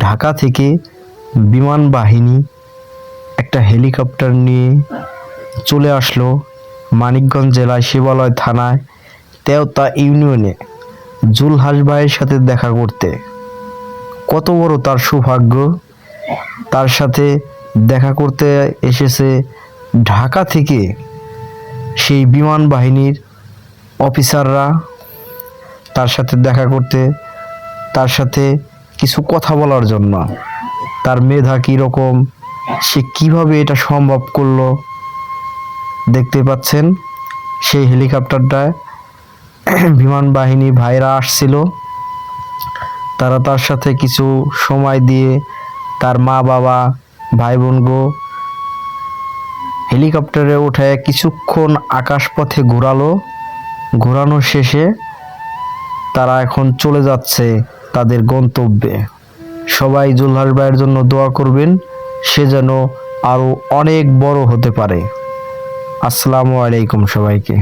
ঢাকা থেকে বিমান বাহিনী একটা হেলিকপ্টার নিয়ে চলে আসলো মানিকগঞ্জ জেলায় শিবালয় থানায় তেওতা ইউনিয়নে জুলহাস ভাইয়ের সাথে দেখা করতে। কত বড় তার সৌভাগ্য, তার সাথে দেখা করতে এসেছে ঢাকা থেকে সেই বিমান বাহিনীর অফিসাররা। তার সাথে দেখা করতে, তার সাথে কিছু কথা বলার জন্য। তার মেধা কীরকম সে কীভাবে এটা সম্ভব করল? দেখতে পাচ্ছেন, সেই হেলিকপ্টারটায় বিমান বাহিনী ভাইরা আসছিল। তারা তার সাথে কিছু সময় দিয়ে তার মা, বাবা ভাই বোনগো হেলিকপ্টারে উঠে কিছুক্ষণ আকাশপথে ঘোরালো। ঘোরানো শেষে তারা এখন চলে যাচ্ছে। তাদের গন্তব্যে। সবাই জুলহাস ভাইয়ের জন্য দোয়া করবেন, সে যেন আরও অনেক বড় হতে পারে। আসসালামু আলাইকুম সবাইকে।